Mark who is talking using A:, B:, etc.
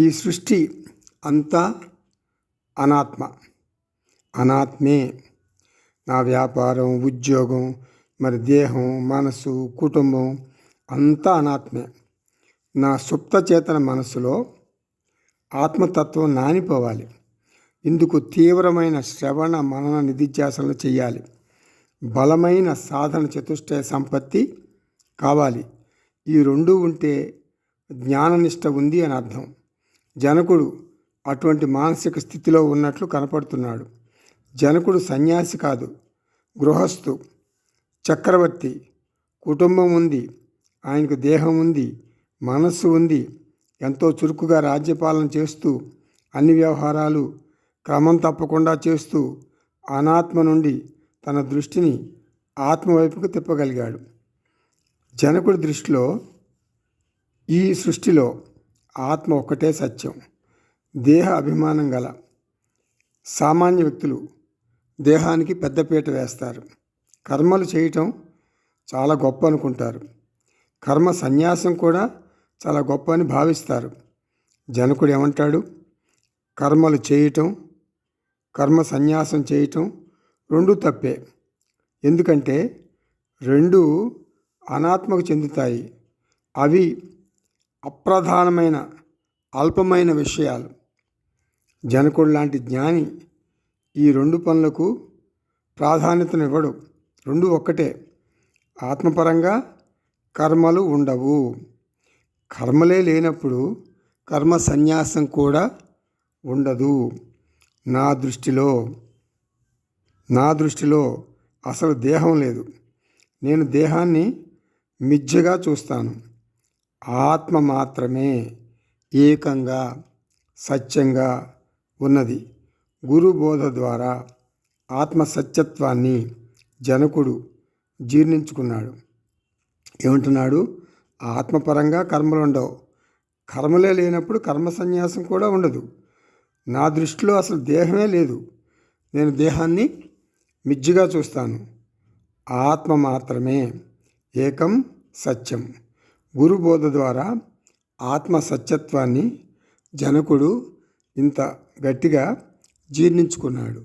A: ఈ సృష్టి అంతా అనాత్మ. అనాత్మే. నా వ్యాపారం ఉద్యోగం మరి దేహం మనసు కుటుంబం అంతా అనాత్మే. నా సుప్త చేతన మనసులో ఆత్మతత్వం నానిపోవాలి. ఇందుకు తీవ్రమైన శ్రవణ మనన నిధిధ్యాసనలు చేయాలి బలమైన సాధన చతుష్టయ సంపత్తి కావాలి. ఈ రెండు ఉంటే జ్ఞాననిష్ట ఉంది అని అర్థం. జనకుడు అటువంటి మానసిక స్థితిలో ఉన్నట్లు కనపడుతున్నాడు. జనకుడు సన్యాసి కాదు గృహస్థు చక్రవర్తి. కుటుంబం ఉంది ఆయనకు దేహం ఉంది మనస్సు ఉంది. ఎంతో చురుకుగా రాజ్యపాలన చేస్తూ అన్ని వ్యవహారాలు క్రమం తప్పకుండా చేస్తూ అనాత్మ నుండి తన దృష్టిని ఆత్మవైపుకు తిప్పగలిగాడు. జనకుడి దృష్టిలో ఈ సృష్టిలో ఆత్మ ఒక్కటే సత్యం. దేహ అభిమానం గల సామాన్య వ్యక్తులు దేహానికి పెద్దపీట వేస్తారు. కర్మలు చేయటం చాలా గొప్ప అనుకుంటారు. కర్మ సన్యాసం కూడా చాలా గొప్ప అని భావిస్తారు. జనకుడు ఏమంటాడు? కర్మలు చేయటం కర్మ సన్యాసం చేయటం రెండు తప్పే. ఎందుకంటే రెండు అనాత్మకు చెందుతాయి. అవి అప్రధానమైన అల్పమైన విషయాలు. జనకుడు లాంటి జ్ఞాని ఈ రెండు పనులకు ప్రాధాన్యతనివ్వడు. రెండు ఒక్కటే. ఆత్మపరంగా కర్మలు ఉండవు. కర్మలే లేనప్పుడు కర్మ సన్యాసం కూడా ఉండదు. నా దృష్టిలో నా దృష్టిలో అసలు దేహం లేదు. నేను దేహాన్ని మిజ్జగా చూస్తాను. ఆత్మ మాత్రమే ఏకంగా సత్యంగా ఉన్నది. గురు బోధ ద్వారా ఆత్మ సత్యత్వాన్ని జనకుడు జీర్ణించుకున్నాడు. ఏమంటున్నాడు? ఆత్మపరంగా కర్మలు ఉండవు. కర్మలే లేనప్పుడు కర్మ సన్యాసం కూడా ఉండదు. నా దృష్టిలో అసలు దేహమే లేదు. నేను దేహాన్ని మిజ్జిగా చూస్తాను. ఆత్మ మాత్రమే ఏకం సత్యం. గురుబోధ ద్వారా ఆత్మ సత్యత్వాన్ని జనకుడు ఇంత గట్టిగా జీర్ణించుకున్నాడు.